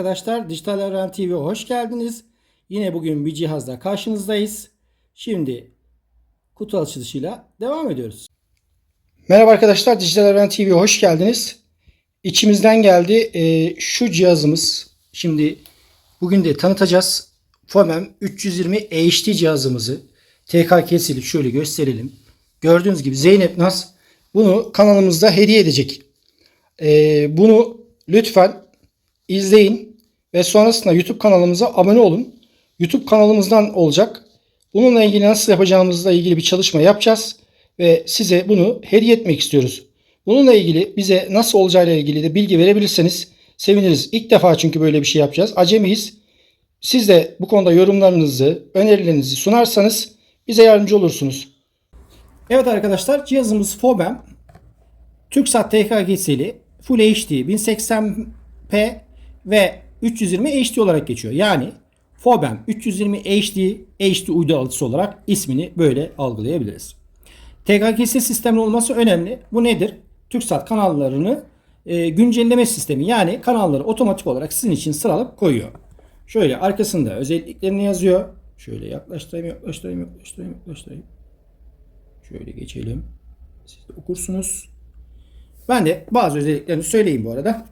Arkadaşlar, Dijital Evren TV'ye hoş geldiniz. Yine bugün bir cihazla karşınızdayız. Şimdi kutu açılışıyla devam ediyoruz. Merhaba arkadaşlar, Dijital Evren TV'ye hoş geldiniz. İçimizden geldi Ee, şu cihazımız. Şimdi bugün de tanıtacağız. Fomem 320 HD cihazımızı. TKK'sili şöyle gösterelim. Gördüğünüz gibi Zeynep Naz bunu kanalımızda hediye edecek. Ee, bunu lütfen izleyin ve sonrasında YouTube kanalımıza abone olun. YouTube kanalımızdan olacak. Bununla ilgili nasıl yapacağımızla ilgili bir çalışma yapacağız ve size bunu hediye etmek istiyoruz. Bununla ilgili bize nasıl olacağıyla ilgili de bilgi verebilirseniz seviniriz. İlk defa çünkü böyle bir şey yapacağız. Acemiyiz. Siz de bu konuda yorumlarınızı, önerilerinizi sunarsanız bize yardımcı olursunuz. Evet arkadaşlar cihazımız Fobem. TürkSat TKG'sili Full HD 1080p ve 320 HD olarak geçiyor. Yani Fobem 320 HD HD uydu alıcısı olarak ismini böyle algılayabiliriz. TKGS sistemli olması önemli. Bu nedir? TürkSat kanallarını e, güncelleme sistemi yani kanalları otomatik olarak sizin için sıralayıp koyuyor. Şöyle arkasında özelliklerini yazıyor. Şöyle yaklaştırayım, yaklaştırayım, yaklaştırayım, yaklaştırayım. Şöyle geçelim. Siz de okursunuz. Ben de bazı özelliklerini söyleyeyim bu arada.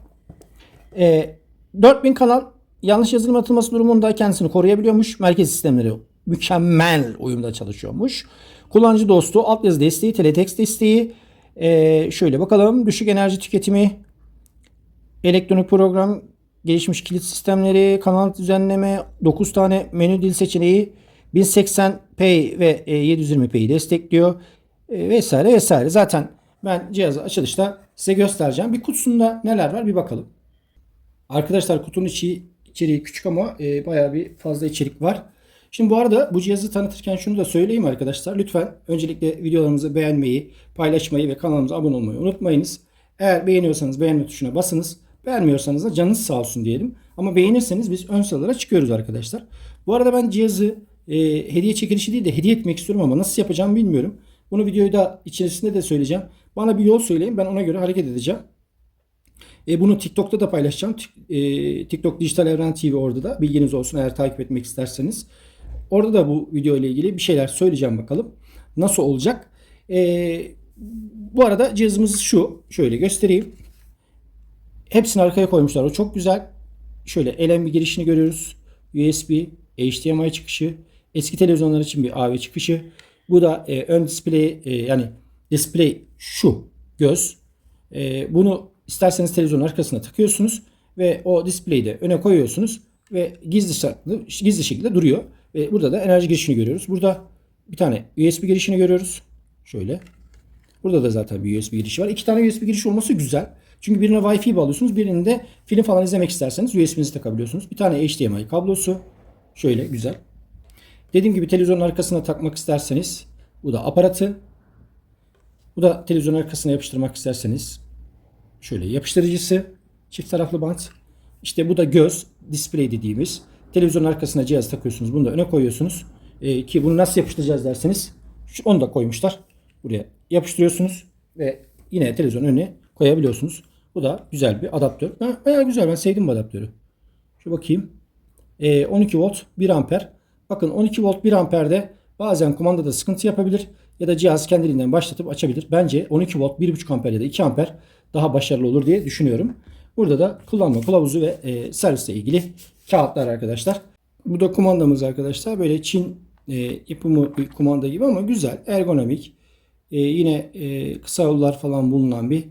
E, 4000 kanal yanlış yazılım atılması durumunda kendisini koruyabiliyormuş. Merkez sistemleri mükemmel uyumda çalışıyormuş. Kullanıcı dostu, altyazı desteği, teletext desteği. E, şöyle bakalım. Düşük enerji tüketimi, elektronik program, gelişmiş kilit sistemleri, kanal düzenleme, 9 tane menü dil seçeneği, 1080p ve e, 720p'yi destekliyor e, vesaire vesaire. Zaten ben cihazı açılışta size göstereceğim. Bir kutusunda neler var bir bakalım. Arkadaşlar kutunun içi, içeriği küçük ama e, bayağı bir fazla içerik var. Şimdi bu arada bu cihazı tanıtırken şunu da söyleyeyim arkadaşlar. Lütfen öncelikle videolarımızı beğenmeyi, paylaşmayı ve kanalımıza abone olmayı unutmayınız. Eğer beğeniyorsanız beğenme tuşuna basınız. Beğenmiyorsanız da canınız sağ olsun diyelim. Ama beğenirseniz biz ön sıralara çıkıyoruz arkadaşlar. Bu arada ben cihazı e, hediye çekilişi değil de hediye etmek istiyorum ama nasıl yapacağımı bilmiyorum. Bunu videoyu da içerisinde de söyleyeceğim. Bana bir yol söyleyin. Ben ona göre hareket edeceğim. E, bunu TikTok'ta da paylaşacağım. E, TikTok Dijital Evren TV orada da. Bilginiz olsun eğer takip etmek isterseniz. Orada da bu video ile ilgili bir şeyler söyleyeceğim bakalım. Nasıl olacak? E, bu arada cihazımız şu. Şöyle göstereyim. Hepsini arkaya koymuşlar. O çok güzel. Şöyle bir girişini görüyoruz. USB, HDMI çıkışı. Eski televizyonlar için bir AV çıkışı. Bu da e, ön display e, yani display şu göz. E, bunu isterseniz televizyonun arkasına takıyorsunuz ve o display'i de öne koyuyorsunuz ve gizli saklı, gizli şekilde duruyor. Ve burada da enerji girişini görüyoruz. Burada bir tane USB girişini görüyoruz. Şöyle. Burada da zaten bir USB girişi var. İki tane USB girişi olması güzel. Çünkü birine Wi-Fi bağlıyorsunuz. Birinde film falan izlemek isterseniz USB'nizi takabiliyorsunuz. Bir tane HDMI kablosu. Şöyle güzel. Dediğim gibi televizyonun arkasına takmak isterseniz bu da aparatı. Bu da televizyonun arkasına yapıştırmak isterseniz şöyle yapıştırıcısı. Çift taraflı bant. İşte bu da göz, display dediğimiz. Televizyonun arkasına cihaz takıyorsunuz. Bunu da öne koyuyorsunuz. Ee, ki bunu nasıl yapıştıracağız derseniz onu da koymuşlar. Buraya yapıştırıyorsunuz ve yine televizyon önüne koyabiliyorsunuz. Bu da güzel bir adaptör. Ben, bayağı güzel. Ben sevdim bu adaptörü. Şu bakayım. Ee, 12 volt 1 amper. Bakın 12 volt 1 amperde bazen kumandada sıkıntı yapabilir ya da cihaz kendiliğinden başlatıp açabilir. Bence 12 volt 1.5 amper ya da 2 amper daha başarılı olur diye düşünüyorum. Burada da kullanma kılavuzu ve e, servisle ilgili kağıtlar arkadaşlar. Bu da kumandamız arkadaşlar. Böyle Çin e, yapımı bir kumanda gibi ama güzel, ergonomik. E, yine e, kısa yollar falan bulunan bir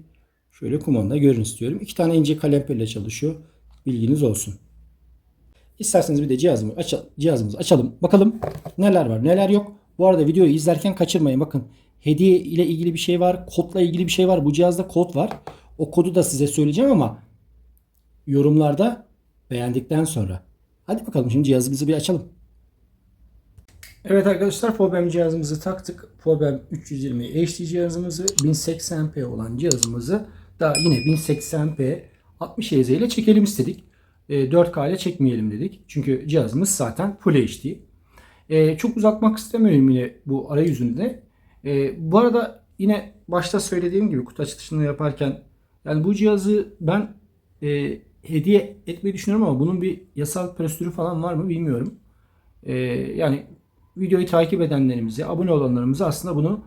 şöyle kumanda görün istiyorum. İki tane ince kalemperle çalışıyor. Bilginiz olsun. İsterseniz bir de cihazımı açalım, cihazımızı açalım. Bakalım neler var neler yok. Bu arada videoyu izlerken kaçırmayın. Bakın hediye ile ilgili bir şey var. Kodla ilgili bir şey var. Bu cihazda kod var. O kodu da size söyleyeceğim ama yorumlarda beğendikten sonra. Hadi bakalım şimdi cihazımızı bir açalım. Evet arkadaşlar Fobem cihazımızı taktık. Fobem 320 HD cihazımızı 1080p olan cihazımızı da yine 1080p 60 Hz ile çekelim istedik. E, 4K ile çekmeyelim dedik. Çünkü cihazımız zaten Full HD. E, çok uzatmak istemiyorum yine bu arayüzünde. E, bu arada yine başta söylediğim gibi kutu açılışını yaparken yani bu cihazı ben e, hediye etmeyi düşünüyorum ama bunun bir yasal prosedürü falan var mı bilmiyorum. Ee, yani videoyu takip edenlerimize, abone olanlarımıza aslında bunu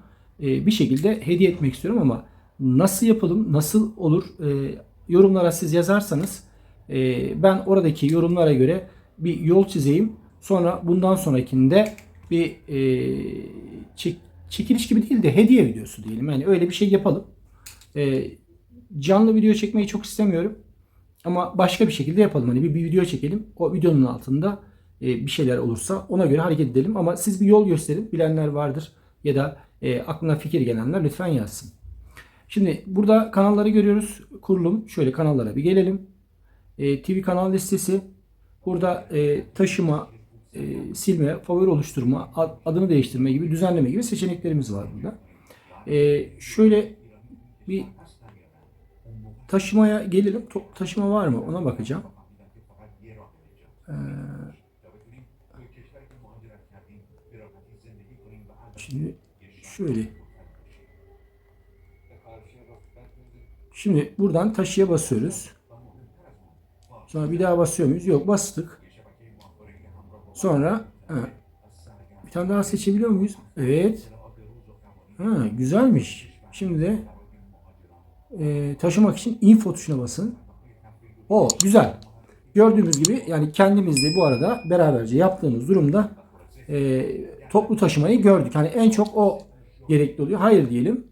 e, bir şekilde hediye etmek istiyorum ama nasıl yapalım, nasıl olur e, yorumlara siz yazarsanız e, ben oradaki yorumlara göre bir yol çizeyim. Sonra bundan sonrakinde bir e, çek- çekiliş gibi değil de hediye videosu diyelim. Yani öyle bir şey yapalım. E, canlı video çekmeyi çok istemiyorum. Ama başka bir şekilde yapalım. Hani bir, bir video çekelim. O videonun altında e, bir şeyler olursa ona göre hareket edelim. Ama siz bir yol gösterin. Bilenler vardır. Ya da e, aklına fikir gelenler lütfen yazsın. Şimdi burada kanalları görüyoruz. Kurulum. Şöyle kanallara bir gelelim. E, TV kanal listesi. Burada e, taşıma, e, silme, favori oluşturma, ad- adını değiştirme gibi, düzenleme gibi seçeneklerimiz var burada. E, şöyle bir taşımaya gelelim. Taşıma var mı? Ona bakacağım. Ee, şimdi şöyle. Şimdi buradan taşıya basıyoruz. Sonra bir daha basıyor muyuz? Yok bastık. Sonra ha, bir tane daha seçebiliyor muyuz? Evet. Ha, güzelmiş. Şimdi de e, taşımak için info tuşuna basın. O güzel. Gördüğünüz gibi yani kendimiz de bu arada beraberce yaptığımız durumda e, toplu taşımayı gördük. Hani en çok o gerekli oluyor. Hayır diyelim.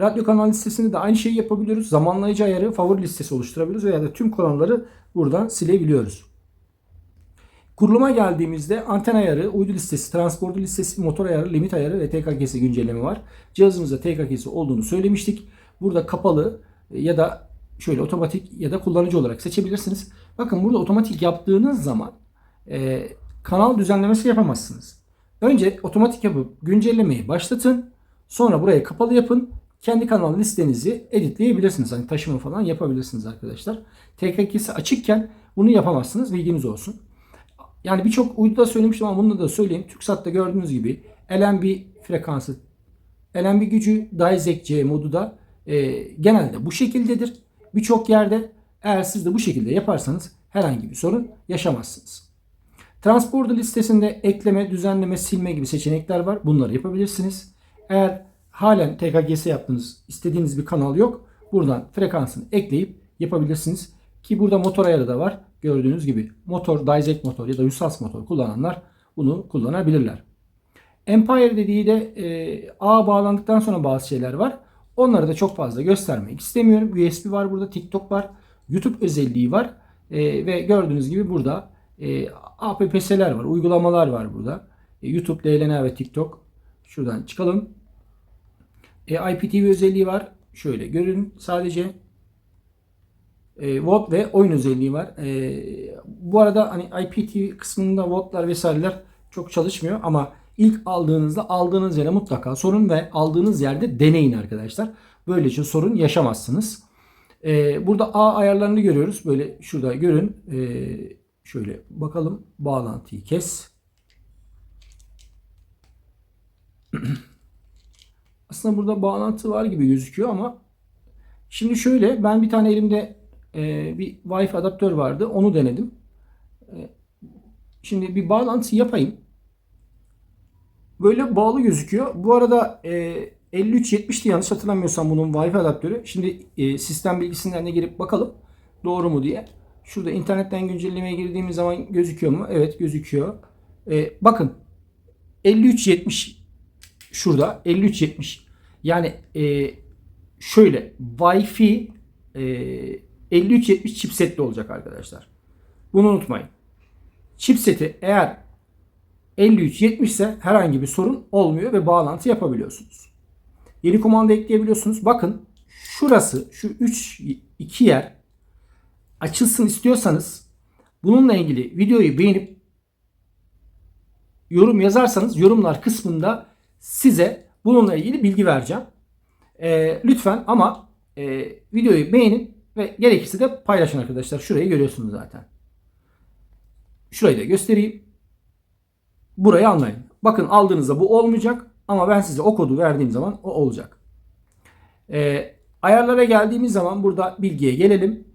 Radyo kanal listesinde de aynı şeyi yapabiliyoruz. Zamanlayıcı ayarı favori listesi oluşturabiliyoruz veya da tüm kanalları buradan silebiliyoruz. Kuruluma geldiğimizde anten ayarı, uydu listesi, transporter listesi, motor ayarı, limit ayarı ve TKK'si güncelleme var. Cihazımızda TKK'si olduğunu söylemiştik. Burada kapalı ya da şöyle otomatik ya da kullanıcı olarak seçebilirsiniz. Bakın burada otomatik yaptığınız zaman e, kanal düzenlemesi yapamazsınız. Önce otomatik yapıp güncellemeyi başlatın. Sonra buraya kapalı yapın. Kendi kanal listenizi editleyebilirsiniz. Hani taşıma falan yapabilirsiniz arkadaşlar. TKK'si açıkken bunu yapamazsınız. Bilginiz olsun. Yani birçok uyduda söylemiştim ama bunu da söyleyeyim. TürkSat'ta gördüğünüz gibi LNB frekansı, LNB gücü Dizec C modu da e, genelde bu şekildedir. Birçok yerde eğer siz de bu şekilde yaparsanız herhangi bir sorun yaşamazsınız. Transporter listesinde ekleme, düzenleme, silme gibi seçenekler var. Bunları yapabilirsiniz. Eğer halen TKGS yaptığınız istediğiniz bir kanal yok. Buradan frekansını ekleyip yapabilirsiniz. Ki burada motor ayarı da var. Gördüğünüz gibi motor, Dizec motor ya da Usas motor kullananlar bunu kullanabilirler. Empire dediği de e, ağ bağlandıktan sonra bazı şeyler var. Onları da çok fazla göstermek istemiyorum. USB var burada, TikTok var, YouTube özelliği var. E, ve gördüğünüz gibi burada e, APP'ler var, uygulamalar var burada. E, YouTube, DLNA ve TikTok. Şuradan çıkalım. E, IPTV özelliği var. Şöyle görün sadece. E, VOD ve oyun özelliği var. E, bu arada hani IPTV kısmında VOD'lar vesaireler çok çalışmıyor ama ilk aldığınızda aldığınız yere mutlaka sorun ve aldığınız yerde deneyin arkadaşlar. Böylece sorun yaşamazsınız. E, burada A ayarlarını görüyoruz. Böyle şurada görün. E, şöyle bakalım. Bağlantıyı kes. Aslında burada bağlantı var gibi gözüküyor ama şimdi şöyle ben bir tane elimde e, bir Wi-Fi adaptör vardı. Onu denedim. E, şimdi bir bağlantı yapayım. Böyle bağlı gözüküyor. Bu arada e, 5370'ti yanlış hatırlamıyorsam bunun Wi-Fi adaptörü. Şimdi e, sistem bilgisinden de girip bakalım doğru mu diye. Şurada internetten güncellemeye girdiğimiz zaman gözüküyor mu? Evet gözüküyor. E, bakın 5370 şurada 5370. Yani şöyle Wi-Fi e, 5370 chipsetli olacak arkadaşlar. Bunu unutmayın. Chipseti eğer 5370 ise herhangi bir sorun olmuyor ve bağlantı yapabiliyorsunuz. Yeni kumanda ekleyebiliyorsunuz. Bakın şurası şu 3 2 yer açılsın istiyorsanız bununla ilgili videoyu beğenip yorum yazarsanız yorumlar kısmında size bununla ilgili bilgi vereceğim. E, lütfen ama e, videoyu beğenin ve gerekirse de paylaşın arkadaşlar. Şurayı görüyorsunuz zaten. Şurayı da göstereyim. Burayı anlayın. Bakın aldığınızda bu olmayacak ama ben size o kodu verdiğim zaman o olacak. E, ayarlara geldiğimiz zaman burada bilgiye gelelim.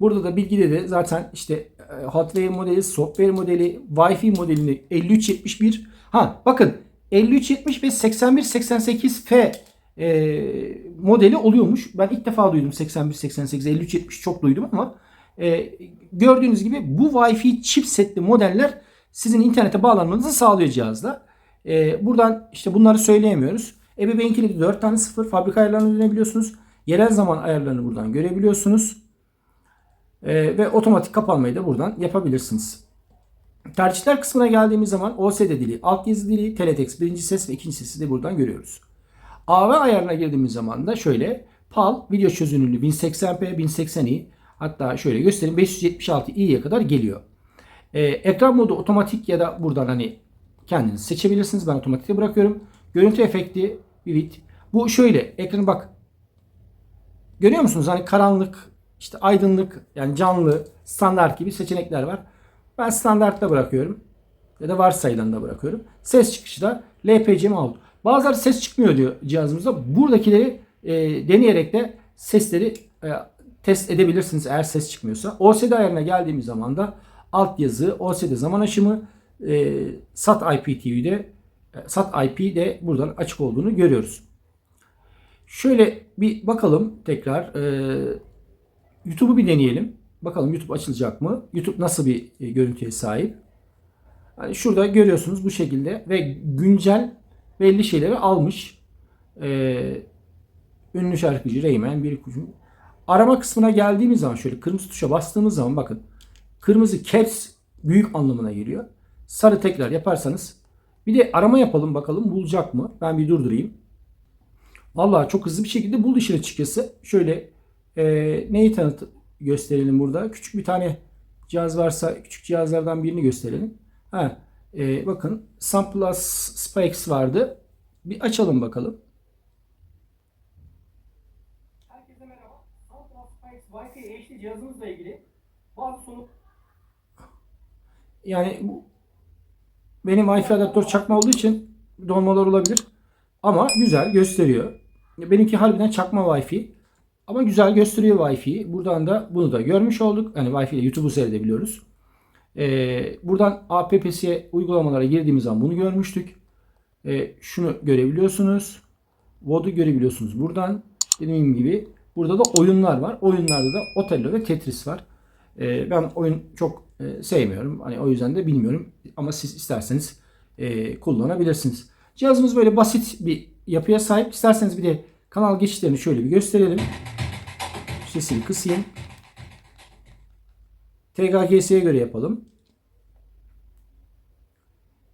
Burada da bilgide de zaten işte e, hardware modeli, software modeli, Wi-Fi modelini 5371. Ha bakın 5370 ve 8188F e, modeli oluyormuş. Ben ilk defa duydum 8188, 5370 çok duydum ama e, gördüğünüz gibi bu Wi-Fi chipsetli modeller sizin internete bağlanmanızı sağlıyor cihazla. E, buradan işte bunları söyleyemiyoruz. Ebeveyn kilidi 4 tane 0 fabrika ayarlarını dönebiliyorsunuz. Yerel zaman ayarlarını buradan görebiliyorsunuz. E, ve otomatik kapanmayı da buradan yapabilirsiniz. Tercihler kısmına geldiğimiz zaman OSD dili, alt yazı dili, teletext birinci ses ve ikinci sesi de buradan görüyoruz. AV ayarına girdiğimiz zaman da şöyle PAL video çözünürlüğü 1080p, 1080i hatta şöyle göstereyim 576i'ye kadar geliyor. Ee, ekran modu otomatik ya da buradan hani kendiniz seçebilirsiniz. Ben otomatikte bırakıyorum. Görüntü efekti vivid. Bu şöyle ekranı bak. Görüyor musunuz? Hani karanlık, işte aydınlık, yani canlı, standart gibi seçenekler var. Ben standartta bırakıyorum. Ya da varsayılan bırakıyorum. Ses çıkışı da LPC out. Bazıları ses çıkmıyor diyor cihazımızda. Buradakileri e, deneyerek de sesleri e, test edebilirsiniz eğer ses çıkmıyorsa. OSD ayarına geldiğimiz zaman da altyazı, OSD zaman aşımı, e, SAT IPTV'de e, SAT IP de buradan açık olduğunu görüyoruz. Şöyle bir bakalım tekrar. E, YouTube'u bir deneyelim. Bakalım YouTube açılacak mı? YouTube nasıl bir e, görüntüye sahip? Yani şurada görüyorsunuz bu şekilde ve güncel belli şeyleri almış. Ee, ünlü şarkıcı Reymen bir kucu. Arama kısmına geldiğimiz zaman şöyle kırmızı tuşa bastığımız zaman bakın kırmızı caps büyük anlamına geliyor. Sarı tekrar yaparsanız bir de arama yapalım bakalım bulacak mı? Ben bir durdurayım. Vallahi çok hızlı bir şekilde buldu işin açıkçası. Şöyle e, neyi tanıt gösterelim burada. Küçük bir tane cihaz varsa küçük cihazlardan birini gösterelim. Ha, e, bakın Sunplus Spikes vardı. Bir açalım bakalım. Herkese merhaba. Sunplus Spikes Wi-Fi HD cihazımızla ilgili bazı soru yani bu benim Wi-Fi adaptör çakma olduğu için donmalar olabilir. Ama güzel gösteriyor. Benimki harbiden çakma Wi-Fi. Ama güzel gösteriyor Wi-Fi'yi. Buradan da bunu da görmüş olduk. Yani Wi-Fi ile YouTube'u seyredebiliyoruz. Ee, buradan APP'siye uygulamalara girdiğimiz zaman bunu görmüştük. Ee, şunu görebiliyorsunuz. VOD'u görebiliyorsunuz buradan. Dediğim gibi burada da oyunlar var. Oyunlarda da Otello ve Tetris var. Ee, ben oyun çok e, sevmiyorum. Hani o yüzden de bilmiyorum. Ama siz isterseniz e, kullanabilirsiniz. Cihazımız böyle basit bir yapıya sahip. İsterseniz bir de kanal geçişlerini şöyle bir gösterelim. Sesini kısayım. TKGS'ye göre yapalım.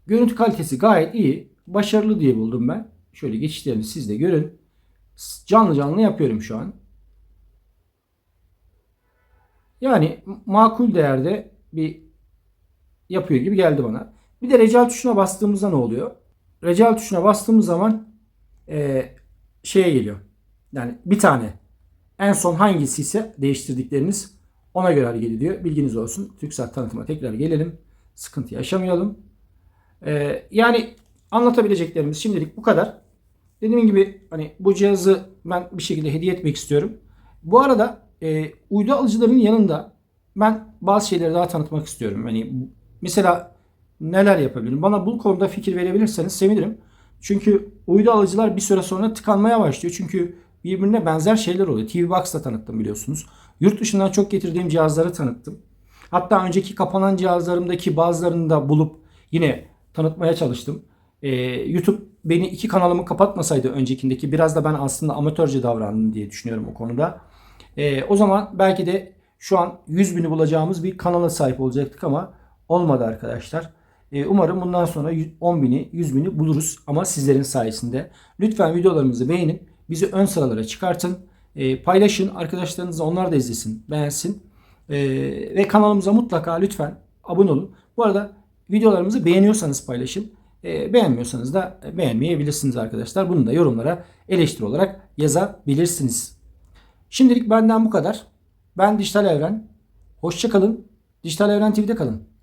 Görüntü kalitesi gayet iyi. Başarılı diye buldum ben. Şöyle geçişlerini siz de görün. Canlı canlı yapıyorum şu an. Yani makul değerde bir yapıyor gibi geldi bana. Bir de recal tuşuna bastığımızda ne oluyor? Recal tuşuna bastığımız zaman e, şeye geliyor. Yani bir tane en son hangisi ise değiştirdikleriniz ona göre hareket ediyor. Bilginiz olsun. TürkSat tanıtıma tekrar gelelim. Sıkıntı yaşamayalım. Ee, yani anlatabileceklerimiz şimdilik bu kadar. Dediğim gibi hani bu cihazı ben bir şekilde hediye etmek istiyorum. Bu arada e, uydu alıcıların yanında ben bazı şeyleri daha tanıtmak istiyorum. Hani mesela neler yapabilirim? Bana bu konuda fikir verebilirseniz sevinirim. Çünkü uydu alıcılar bir süre sonra tıkanmaya başlıyor. Çünkü birbirine benzer şeyler oluyor. TV Box da tanıttım biliyorsunuz. Yurt dışından çok getirdiğim cihazları tanıttım. Hatta önceki kapanan cihazlarımdaki bazılarını da bulup yine tanıtmaya çalıştım. Ee, YouTube beni iki kanalımı kapatmasaydı öncekindeki biraz da ben aslında amatörce davrandım diye düşünüyorum o konuda. Ee, o zaman belki de şu an 100 bini bulacağımız bir kanala sahip olacaktık ama olmadı arkadaşlar. Ee, umarım bundan sonra 10 bini 100 bini buluruz ama sizlerin sayesinde. Lütfen videolarımızı beğenin. Bizi ön sıralara çıkartın. E, paylaşın. Arkadaşlarınızla onlar da izlesin. Beğensin. E, ve kanalımıza mutlaka lütfen abone olun. Bu arada videolarımızı beğeniyorsanız paylaşın. E, beğenmiyorsanız da beğenmeyebilirsiniz arkadaşlar. Bunu da yorumlara eleştiri olarak yazabilirsiniz. Şimdilik benden bu kadar. Ben Dijital Evren. Hoşçakalın. Dijital Evren TV'de kalın.